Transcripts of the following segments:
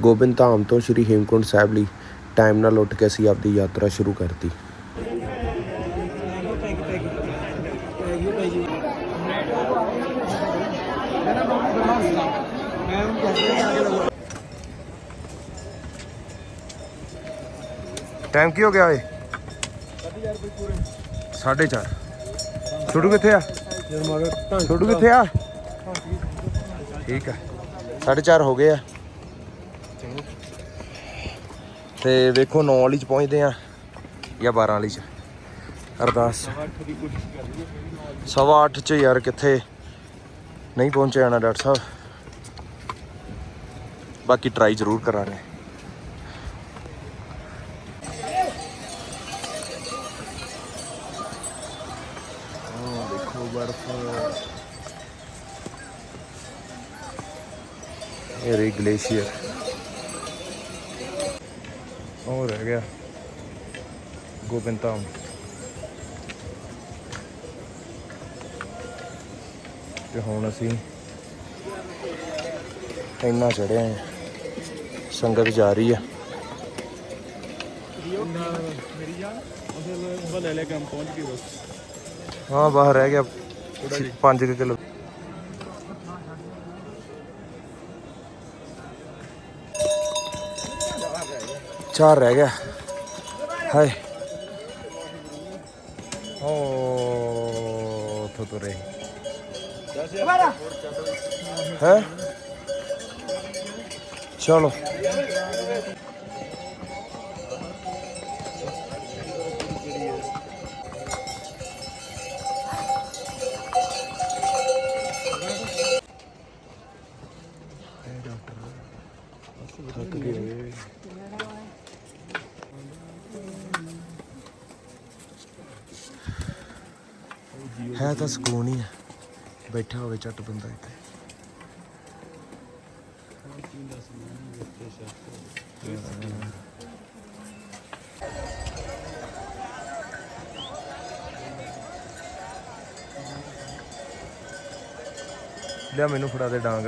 ਗੋਬਿੰਦ ਧਾਮ ਤੋਂ ਸ਼੍ਰੀ ਹੇਮਕੁੰਟ ਸਾਹਿਬ ਲਈ ਟਾਈਮ ਨਾਲ ਉੱਠ ਕੇ ਅਸੀਂ ਆਪਦੀ ਯਾਤਰਾ ਸ਼ੁਰੂ ਕਰਤੀ। ਟਾਈਮ ਕੀ ਹੋ ਗਿਆ ਓਏ? 4:30 ਛੋਟੂ ਕਿੱਥੇ ਆ? ਛੋਟੂ ਕਿੱਥੇ ਆ? ਠੀਕ ਆ। 4:30 ਹੋ ਗਏ ਆ। ਤੇ ਵੇਖੋ 9 ਵਾਲੀ ਚ ਪਹੁੰਚਦੇ ਆ ਜਾਂ 12 ਵਾਲੀ ਚ। ਅਰਦਾਸ। ਸਵਾ 8 ਚ ਯਾਰ ਕਿੱਥੇ ਨਹੀਂ ਪਹੁੰਚਿਆ ਜਾਣਾ ਡਾਕਟਰ ਸਾਹਿਬ। ਬਾਕੀ ਟਰਾਈ ਜ਼ਰੂਰ ਕਰਾਂਗੇ। ਇਹ ਰੀ ਗਲੇਸ਼ੀਅਰ। ਉਹ ਰਹਿ ਗਿਆ। ਗੋਬਿੰਦ ਧਾਮ। ਤੇ ਹੁਣ ਅਸੀਂ ਇੰਨਾ ਚੜਿਆ ਹੈ। ਸੰਗਤ ਜਾ ਰਹੀ ਆ। ਮੇਰੀ ਜਾਨ ਉਹਦੇ ਲੈ ਲੈ ਕੰਮ ਪਹੁੰਚ ਗਈ ਬਸ ਹਾਂ, ਬਾਹਰ ਰਹਿ ਗਿਆ। 5 ਕਿਲੋ ਚਾਰ ਰਹਿ ਗਿਆ। ਹਾਏ। ਓ ਥੋ ਤੁਰੇ। ਹੈ? ਚਲੋ। ਤਾਂ ਸਕੂਨ ਹੀ ਆ ਬੈਠਾ ਹੋਵੇ ਝੱਟ ਬੰਦਾ ਇੱਥੇ। ਲਿਆ ਮੈਨੂੰ ਫੜਾ ਦੇ ਡਾਂਗ।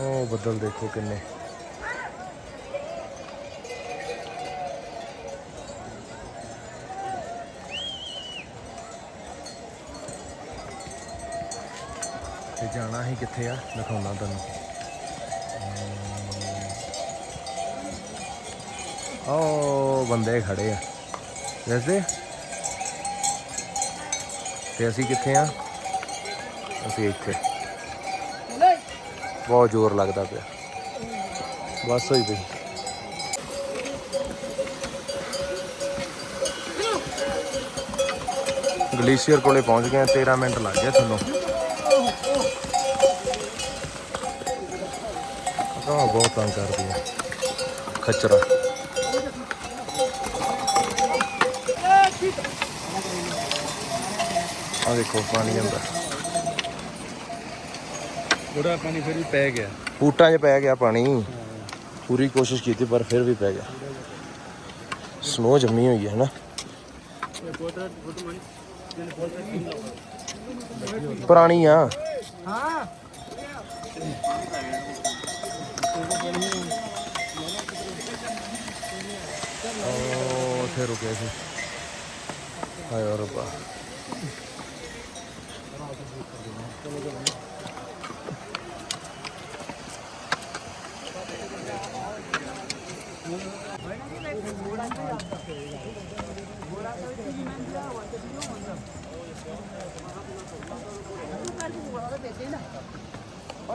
ਉਹ ਬੱਦਲ ਦੇਖੋ ਕਿੰਨੇ। ਤੇ ਜਾਣਾ ਹੀ ਕਿੱਥੇ ਆ ਦਿਖਾਉਣਾ ਤੁਹਾਨੂੰ। ਓ ਬੰਦੇ ਖੜੇ ਆ। ਵੈਸੇ ਤੇ ਅਸੀਂ ਕਿੱਥੇ ਆ? ਅਸੀਂ ਇੱਥੇ। ਬਹੁਤ ਜ਼ੋਰ ਲੱਗਦਾ ਪਿਆ। ਬਸ ਹੋਈ ਪਈ। ਗਲੇਸ਼ੀਅਰ ਕੋਲੇ ਪਹੁੰਚ ਗਏ ਹਾਂ, 13 ਮਿੰਟ ਲੱਗ ਗਏ ਤੁਹਾਨੂੰ। ਆਹ ਬਹੁਤ ਤੰਗ ਕਰਦੀ ਹੈ ਖੱਚਰਾ। ਆ ਦੇਖੋ ਪਾਣੀ ਅੰਦਰ। ਥੋੜਾ ਪਾਣੀ ਫਿਰ ਵੀ ਪੈ ਗਿਆ। ਬੂਟਾਂ 'ਚ ਪੈ ਗਿਆ ਪਾਣੀ। ਪੂਰੀ ਕੋਸ਼ਿਸ਼ ਕੀਤੀ ਪਰ ਫਿਰ ਵੀ ਪੈ ਗਿਆ। ਸਨੋ ਜੰਮੀ ਹੋਈ ਹੈ ਨਾ ਪੁਰਾਣੀ ਆ। ਹਾਂ। 어, 새로 계속. 아, 열어봐.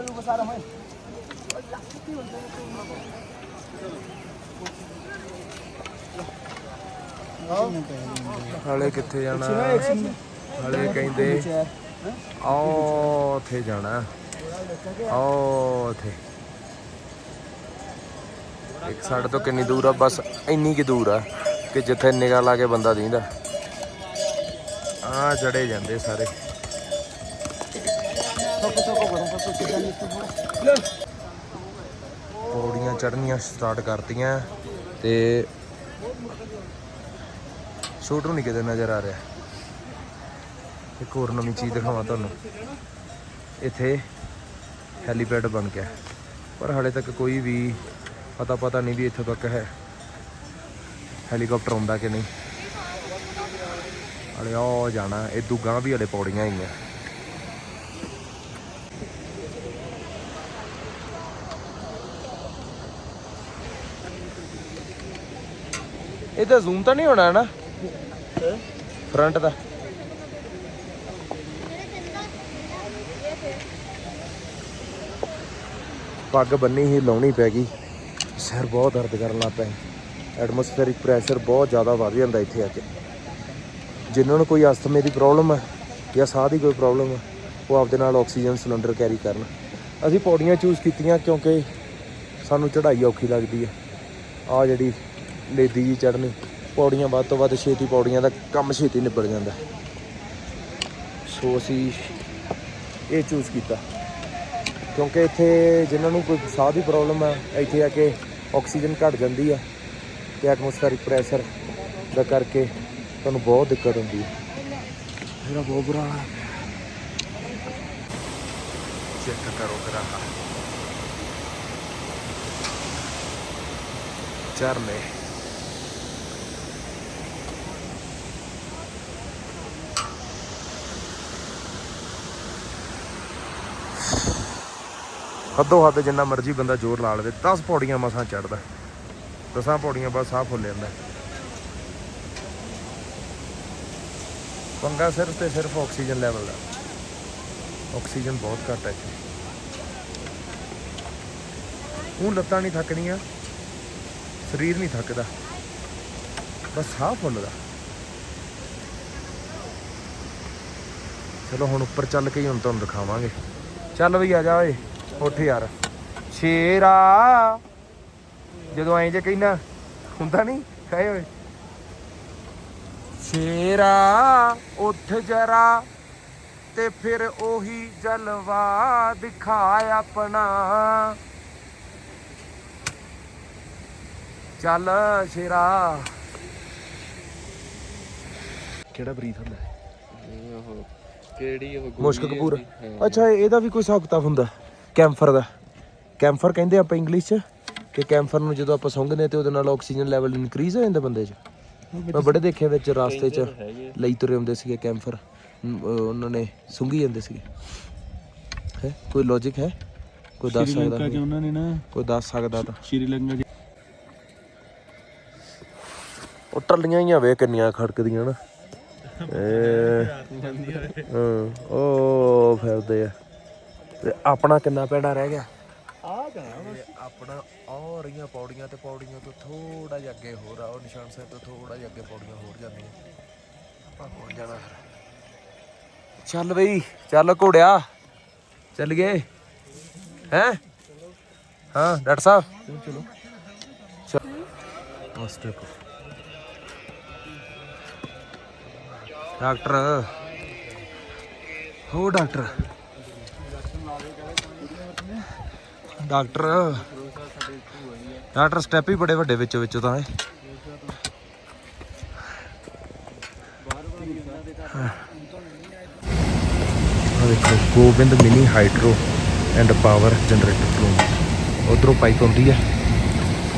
ਰੱਬਾ ਹਾਲੇ ਕਿੱਥੇ ਜਾਣਾ? ਹਾਲੇ ਕਹਿੰਦੇ ਆਓ ਉੱਥੇ ਜਾਣਾ। ਆਓ ਉੱਥੇ ਇੱਕ ਸਾਡੇ ਤੋਂ ਕਿੰਨੀ ਦੂਰ ਆ? ਬਸ ਇੰਨੀ ਕਿ ਦੂਰ ਆ ਕਿ ਜਿੱਥੇ ਨਿਗਾਹ ਲਾ ਕੇ ਬੰਦਾ ਦੀਂਦਾ। ਆ ਜੜੇ ਜਾਂਦੇ ਸਾਰੇ। ਪੌੜੀਆਂ ਚੜਨੀਆਂ ਸਟਾਰਟ ਕਰਤੀਆਂ ਤੇ ਛੋਟੂ ਨਹੀਂ ਕਿਤੇ ਨਜ਼ਰ ਆ ਰਿਹਾ। ਇੱਕ ਹੋਰ ਨਵੀਂ ਚੀਜ਼ ਦਿਖਾਵਾਂ ਤੁਹਾਨੂੰ। ਇੱਥੇ ਹੈਲੀਪੈਡ ਬਣ ਗਿਆ। ਪਰ ਹਾਲੇ ਤੱਕ ਕੋਈ ਵੀ ਪਤਾ ਪਤਾ ਨਹੀਂ ਵੀ ਇੱਥੋਂ ਤੱਕ ਹੈ। ਹੈਲੀਕਾਪਟਰ ਆਉਂਦਾ ਕਿ ਨਹੀਂ? ਹਲੇ ਉਹ ਜਾਣਾ, ਇਹ ਦੁੱਗਾ ਵੀ ਹਲੇ ਪੌੜੀਆਂ ਹੀ ਆ ਇਹ ਤਾਂ ਜ਼ੂਮ ਤਾਂ ਨਹੀਂ ਹੋਣਾ ਨਾ। ਫਰੰਟ ਦਾ। ਪੱਗ ਬੰਨੀ ਹੀ ਲਾਉਣੀ ਪੈ ਗਈ। ਸਿਰ ਬਹੁਤ ਦਰਦ ਕਰਨ ਲੱਗ ਪਿਆ। ਐਟਮੋਸਫੇਰਿਕ ਪ੍ਰੈਸ਼ਰ ਬਹੁਤ ਜ਼ਿਆਦਾ ਵੱਧ ਜਾਂਦਾ ਇੱਥੇ ਆ ਕੇ। ਜਿਨ੍ਹਾਂ ਨੂੰ ਕੋਈ ਅਸਥਮੇ ਦੀ ਪ੍ਰੋਬਲਮ ਹੈ ਜਾਂ ਸਾਹ ਦੀ ਕੋਈ ਪ੍ਰੋਬਲਮ ਹੈ ਉਹ ਆਪਦੇ ਨਾਲ ਆਕਸੀਜਨ ਸਿਲੰਡਰ ਕੈਰੀ ਕਰਨ। ਅਸੀਂ ਪੌੜੀਆਂ ਚੂਜ਼ ਕੀਤੀਆਂ ਕਿਉਂਕਿ ਸਾਨੂੰ ਚੜ੍ਹਾਈ ਔਖੀ ਲੱਗਦੀ ਹੈ ਆ ਜਿਹੜੀ ਲੇਦੀ ਜੀ ਚੜ੍ਹਨੀ ਪੌੜੀਆਂ ਵੱਧ ਤੋਂ ਵੱਧ ਛੇਤੀ ਪੌੜੀਆਂ ਦਾ ਕੰਮ ਛੇਤੀ ਨਿਬੜ ਜਾਂਦਾ। ਸੋ ਅਸੀਂ ਇਹ ਚੂਜ਼ ਕੀਤਾ। ਕਿਉਂਕਿ ਇੱਥੇ ਜਿਨ੍ਹਾਂ ਨੂੰ ਕੋਈ ਸਾਹ ਦੀ ਪ੍ਰੋਬਲਮ ਹੈ ਇੱਥੇ ਆ ਕੇ ਆਕਸੀਜਨ ਘਟ ਜਾਂਦੀ ਆ ਤੇ ਐਟਮੋਸਫੈਰਿਕ ਪ੍ਰੈਸ਼ਰ ਦਾ ਕਰਕੇ ਤੁਹਾਨੂੰ ਬਹੁਤ ਦਿੱਕਤ ਹੁੰਦੀ ਹੈ ਮੇਰਾ ਬਹੁਤ ਬੁਰਾ ਹਾਲ ਹੈ ਚੈੱਕ ਕਰੋ ਕਰਾ। ਝਰਨੇ ਹੱਦੋਂ ਹੱਦ ਜਿੰਨਾ ਮਰਜ਼ੀ ਬੰਦਾ ਜ਼ੋਰ ਲਾ ਲਵੇ 10 ਪੌੜੀਆਂ ਮਸਾਂ ਚੜਦਾ ਦਸਾਂ ਪੌੜੀਆਂ ਬਾਅਦ ਸਾਹ ਫੁੱਲ ਜਾਂਦਾ। ਪੰਗਾ ਸਿਰਫ ਤੇ ਸਿਰਫ ਆਕਸੀਜਨ ਲੈਵਲ ਦਾ। ਆਕਸੀਜਨ ਬਹੁਤ ਘੱਟ ਹੈ ਇੱਥੇ। ਉਹ ਲੱਤਾਂ ਨਹੀਂ ਥੱਕਦੀਆਂ ਸਰੀਰ ਨਹੀਂ ਥੱਕਦਾ। ਬਸ ਸਾਹ ਫੁੱਲਦਾ ਚਲੋ ਹੁਣ ਉੱਪਰ ਚੱਲ ਕੇ ਹੀ ਹੁਣ ਤੁਹਾਨੂੰ ਦਿਖਾਵਾਂਗੇ। ਚੱਲ ਵੀ ਆ ਜਾ ਓਏ। ਉੱਠ ਯਾਰ। ਸ਼ੇਰਾ ਜਦੋਂ ਐਂ ਜੇ ਕਹਿੰਦਾ ਹੁੰਦਾ ਨਹੀਂ ਕਹੇ ਓਏ। ਸ਼ੇਰਾ ਉੱਠ ਜਰਾ। ਤੇ ਫਿਰ ਉਹੀ ਜਲਵਾ ਦਿਖਾ ਆਪਣਾ। ਚੱਲ ਸ਼ੇਰਾ ਕਿਹੜਾ ਬਰੀਥ ਹੁੰਦਾ? ਹੈ? ਉਹ ਕਿਹੜੀ ਉਹ ਮੁਸ਼ਕ ਕਪੂਰ। ਅੱਛਾ ਇਹਦਾ ਵੀ ਕੋਈ ਹਿਸਾਬ ਕਿਤਾਬ ਹੁੰਦਾ? ਕੈਂਫਰ ਦਾ। ਕੈਂਫਰ ਕਹਿੰਦੇ ਆਪਾਂ ਇੰਗਲਿਸ਼ ਚ ਕਿ ਕੈਂਫਰ ਨੂੰ ਜਦੋਂ ਆਪਾਂ ਸੁੰਘਦੇ ਤੇ ਉਹਦੇ ਨਾਲ ਆਕਸੀਜਨ ਲੈਵਲ ਇਨਕਰੀਜ਼ ਹੋ ਜਾਂਦਾ ਬੰਦੇ 'ਚ। ਮੈਂ ਬੜੇ ਦੇਖੇ ਵਿੱਚ ਰਾਸਤੇ 'ਚ ਲਈ ਤੁਰੇ ਹੁੰਦੇ ਸੀਗੇ ਕੈਂਫਰ। ਉਹਨਾਂ ਨੇ ਸੁੰਘੀ ਜਾਂਦੇ ਸੀਗੇ। ਹੈ ਕੋਈ ਲੌਜੀਕ ਹੈ? ਕੋਈ ਦੱਸ ਸਕਦਾ ਕਿ ਉਹਨਾਂ ਨੇ ਨਾ ਕੋਈ ਦੱਸ ਸਕਦਾ ਤਾਂ। ਸ਼੍ਰੀਲੰਕਾ ਚ ਉਹ ਟੱਲੀਆਂ ਹੀ ਆ ਵੇ ਕਿੰਨੀਆਂ ਖੜਕਦੀਆਂ ਨਾ। ਏ ਹਾਂ ਉਹ ਫਿਰਦੇ ਆ। ਤੇ ਆਪਣਾ ਕਿੰਨਾ ਪੈੜਾ ਰਹਿ ਗਿਆ? ਆ ਤੇ ਆਪਣਾ ਉਹ ਰਹੀਆਂ ਪੌੜੀਆਂ ਤੇ ਪੌੜੀਆਂ ਤੋਂ ਥੋੜਾ ਜਿਹਾ ਅੱਗੇ ਹੋਰ ਆ ਉਹ ਨਿਸ਼ਾਨ ਸਾਹਿਬ ਤੋਂ ਥੋੜਾ ਜਿਹਾ ਅੱਗੇ ਪੌੜੀਆਂ ਹੋਰ ਜਾਂਦੀਆਂ। ਆਪਾਂ ਪਹੁੰਚ ਜਾਣਾ ਫਿਰ। ਚੱਲ ਬਈ ਚੱਲ ਘੋੜਿਆ। ਚੱਲ ਗਏ। ਹੈ? ਹਾਂ ਡਾਕਟਰ ਸਾਹਿਬ। ਚਲੋ। ਚਲ ਆ ਸਟੈਪ ਡਾਕਟਰ। ਹੋ ਡਾਕਟਰ। ਡਾਕਟਰ। ਡਾਕਟਰ ਸਟੈਪ ਹੀ ਬੜੇ ਵੱਡੇ ਵਿੱਚੋਂ ਵਿੱਚੋਂ ਤਾਂ ਹੈ ਆ ਦੇਖੋ Gobind mini hydro and power generator room ਉਧਰੋਂ ਪਾਈਪ ਆਉਂਦੀ ਹੈ।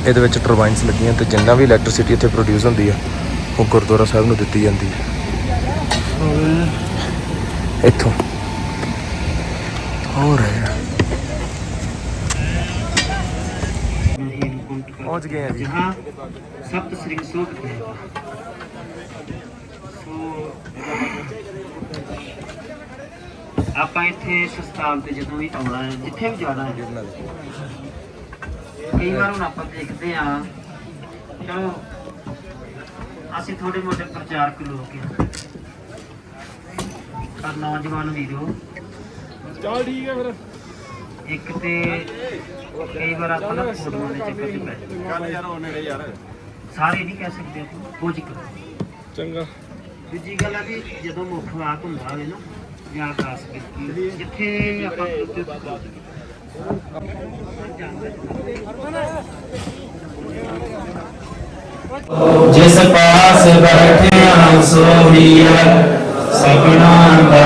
ਇਹਦੇ ਵਿੱਚ ਟਰਬਾਈਨਸ ਲੱਗੀਆਂ ਤੇ ਜਿੰਨਾ ਵੀ ਇਲੈਕਟ੍ਰਿਸਿਟੀ ਇੱਥੇ ਪ੍ਰੋਡਿਊਸ ਹੁੰਦੀ ਹੈ ਉਹ ਗੁਰਦੁਆਰਾ ਸਾਹਿਬ ਨੂੰ ਦਿੱਤੀ ਜਾਂਦੀ ਹੈ। ਇੱਥੋਂ। ਹੋ ਪਹੁੰਚ ਗਏ ਹਾਂ ਜੀ। ਜਹਾਂ ਸਪਤ ਸ੍ਰੀ ਸੋਧ ਆਪਾਂ ਇੱਥੇ ਇਸ ਤੇ ਜਦੋਂ ਵੀ ਆਉਣਾ ਹੈ ਜਿੱਥੇ ਵੀ ਜਾਣਾ ਹੈ ਕਈ ਵਾਰ ਹੁਣ ਆਪਾਂ ਦੇਖਦੇ ਆ ਚਲੋ ਅਸੀਂ ਥੋੜੇ ਮੋਟੇ ਪ੍ਰਚਾਰਕ ਲੋਕ ਹਾਂ। ਪਰ ਨੌਜਵਾਨ ਵੀਰੋ ਚਲ ਠੀਕ ਹੈ ਫਿਰ। ਇੱਕ ਤੇ ਕਈ ਵਾਰ ਆਪਾਂ ਨਾ ਫੋਟੋਆਂ ਦੇ ਚੱਕਰ 'ਚ ਪੈ ਜਾਂਦੇ ਯਾਰ ਉਹ ਨੇੜੇ ਯਾਰ। ਸਾਰੇ ਨਹੀਂ ਕਹਿ ਸਕਦੇ ਆਪਾਂ ਕੁਝ ਕੁ ਚੰਗਾ। ਦੂਜੀ ਗੱਲ ਆ ਵੀ ਜਦੋਂ ਮੁੱਖ ਵਾਕ ਹੁੰਦਾ ਹੋਵੇ ਨਾ ਜਾਂ ਖਾਸ ਕੀਤੀ ਜਿੱਥੇ ਆਪਾਂ ਜਿਸ ਪਾਸ ਬੈਠਿਆ ਸੋਹੀਐ ਸਪਨਾ ਦਾ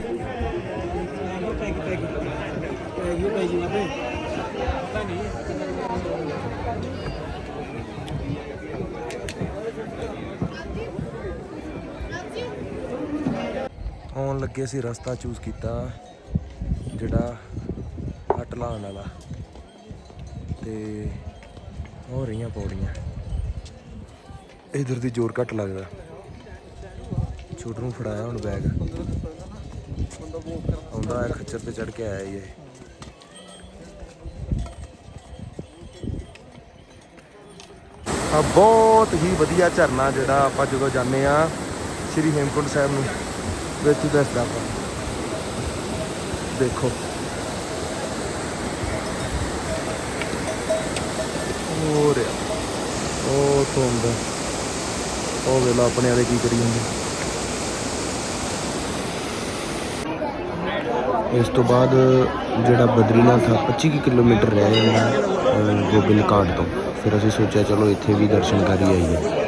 ਆਉਣ ਲੱਗੇ ਸੀ, ਰਸਤਾ ਚੂਜ਼ ਕੀਤਾ ਜਿਹੜਾ ਹੱਟ ਲਾਉਣ ਵਾਲਾ। ਤੇ ਹੋ ਰਹੀਆਂ ਪੌੜੀਆਂ। ਇਧਰ ਦੀ ਜ਼ੋਰ ਘੱਟ ਲੱਗਦਾ। ਛੋਟ ਨੂੰ ਫੜਾਇਆ ਹੁਣ ਬੈਗ ਆਉਂਦਾ ਹੈ, ਖੱਚਰ ਤੇ ਚੜ ਕੇ ਆਇਆ ਹੀ ਇਹ ਆ ਬਹੁਤ ਹੀ ਵਧੀਆ ਝਰਨਾ ਜਿਹੜਾ ਆਪਾਂ ਜਦੋਂ ਜਾਂਦੇ ਆ ਸ੍ਰੀ ਹੇਮਕੁੰਟ ਸਾਹਿਬ ਨੂੰ। ਵਿੱਚ ਦੱਸਦਾ ਆਪਾਂ। ਦੇਖੋ। ਹੋ ਰਿਹਾ ਉਹ ਤੁੰਦ ਉਹ ਵੇਲਾ ਆਪਣੇ ਵਾਲੇ ਕੀ ਕਰੀ ਜਾਂਦੇ। ਇਸ ਤੋਂ ਬਾਅਦ ਜਿਹੜਾ ਬਦਰੀਨਾਥ ਆ 25 ਕੁ ਕਿਲੋਮੀਟਰ ਰਹਿ ਜਾਂਦਾ ਗੋਬਿੰਦ ਘਾਟ ਤੋਂ। ਫਿਰ ਅਸੀਂ ਸੋਚਿਆ, ਚਲੋ ਇੱਥੇ ਵੀ ਦਰਸ਼ਨ ਕਰੀ ਆਈਏ।